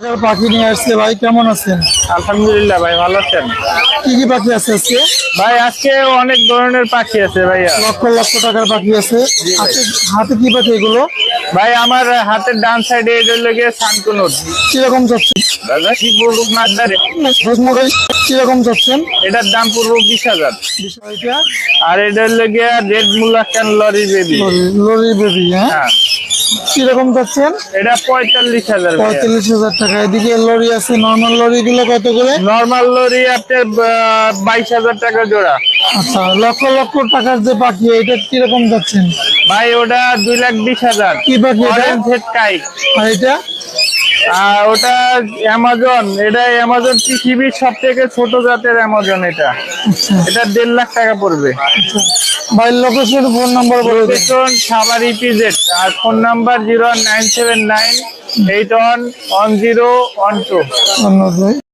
পাখি নিয়ে আসছে ভাই কেমন আছেন? আলহামদুলিল্লাহ ভাই ভালো আছেন? কি কি পাখি আছে আজকে? ভাই আজকে অনেক ধরনের পাখি আছে ভাইয়া। লক্ষ লক্ষ টাকার পাখি আছে। হাতে হাতে কি পাখি এগুলো? ভাই আমার হাতের ডান সাইডে এটা লেগে শান্তনুর কীরকম চাচ্ছেন? দাদা কি বলুক না দাঁড়ে কীরকম চাচ্ছেন? এটার দাম পড়ব বিশ হাজার। আর এটার লেগে রেড মুলাকান লরি বেবি। লরি বেবি হ্যাঁ? হ্যাঁ। কীরকম যাচ্ছেন? এটা পঁয়তাল্লিশ হাজার পঁয়তাল্লিশ হাজার টাকা। এদিকে লরি আছে নর্মাল লরি গুলো কত করে? নর্মাল লরি আপনার বাইশ হাজার টাকা জোড়া। আচ্ছা লক্ষ লক্ষ টাকার যে পাখি এটা কীরকম যাচ্ছেন? ভাই ওটা দুই লাখ বিশ হাজার। কি পাখি আর এটা? আর ওটা অ্যামাজন এটা অ্যামাজন পৃথিবীর সব থেকে ছোট জাতের অ্যামাজন এটা। আচ্ছা। এটা দেড় লাখ টাকা পড়বে। ভাই location phone number location Savar EPZ আর phone number zero nine seven nine eight one one zero one two ধন্যবাদ